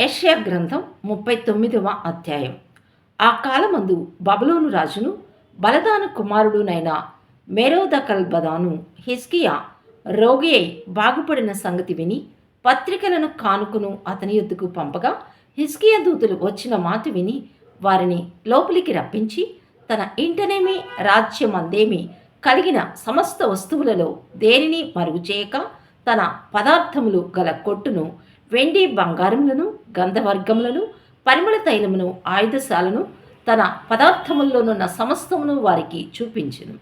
యెషయా గ్రంథం ముప్పై తొమ్మిదవ అధ్యాయం. ఆ కాలమందు బబులోను రాజును బలదాను కుమారుడునైన మెరోదకల్బదాను హిస్కియా రోగి అయి బాగుపడిన సంగతి విని పత్రికలను కానుకును అతని యొద్దకు పంపగా హిస్కియా దూతులు వచ్చిన మాట విని వారిని లోపలికి రప్పించి తన ఇంటనేమి రాజ్యమందేమి కలిగిన సమస్త వస్తువులలో దేనిని మరుగు చేయక తన పదార్థములు గల కొట్టును వెండి బంగారములను గంధవర్గములను పరిమళ తైలమును ఆయుధశాలను తన పదార్థముల్లోనున్న సమస్తమును వారికి చూపించెను.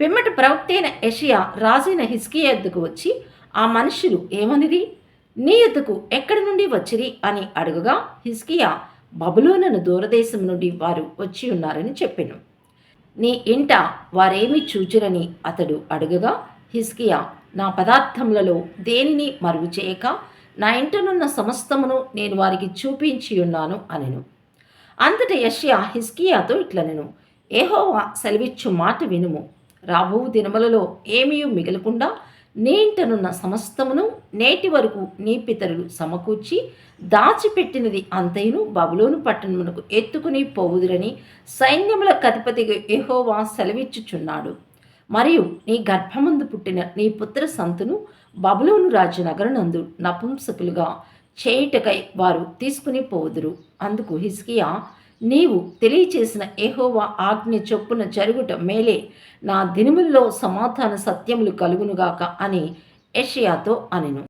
పిమ్మటి ప్రవక్త అయిన యషియా రాజైన హిస్కియా యొద్దకు వచ్చి ఆ మనుషులు ఏమనిది నీ ఎద్దుకు ఎక్కడి నుండి వచ్చిరి? అని అడుగగా హిస్కియా బబులోనను దూరదేశం నుండి వారు వచ్చి ఉన్నారని చెప్పాను. నీ ఇంట వారేమి చూచిరని? అతడు అడుగగా హిస్కియా నా పదార్థములలో దేనిని మరుగు చేయక నా ఇంటనున్న సమస్తమును నేను వారికి చూపించి ఉన్నాను అనెను. అంతట యష్యా హిస్కియాతో ఇట్లనెను. ఏహోవా సెలవిచ్చు మాట వినుము. రాబో దినములలో ఏమీ మిగలకుండా నీ ఇంటనున్న సమస్తమును నేటి వరకు నీ పితరులు సమకూర్చి దాచిపెట్టినది అంతయును బబులోను పట్టణమునకు ఎత్తుకుని పోవుదురని సైన్యముల కధిపతిగా ఎహోవా సెలవిచ్చుచున్నాడు. మరియు నీ గర్భమందు పుట్టిన నీ పుత్ర సంతును బబులోను రాజు నగరనందు నపుంసకులుగా చేయుటకై వారు తీసుకుని పోవుదురు అందుకు హిస్కియా నీవు తెలియచేసిన ఏహోవా ఆజ్ఞ చొప్పున జరుగుట మేలే నా దినముల్లో సమాధాన సత్యములు కలుగునుగాక అని యషియాతో అనెను.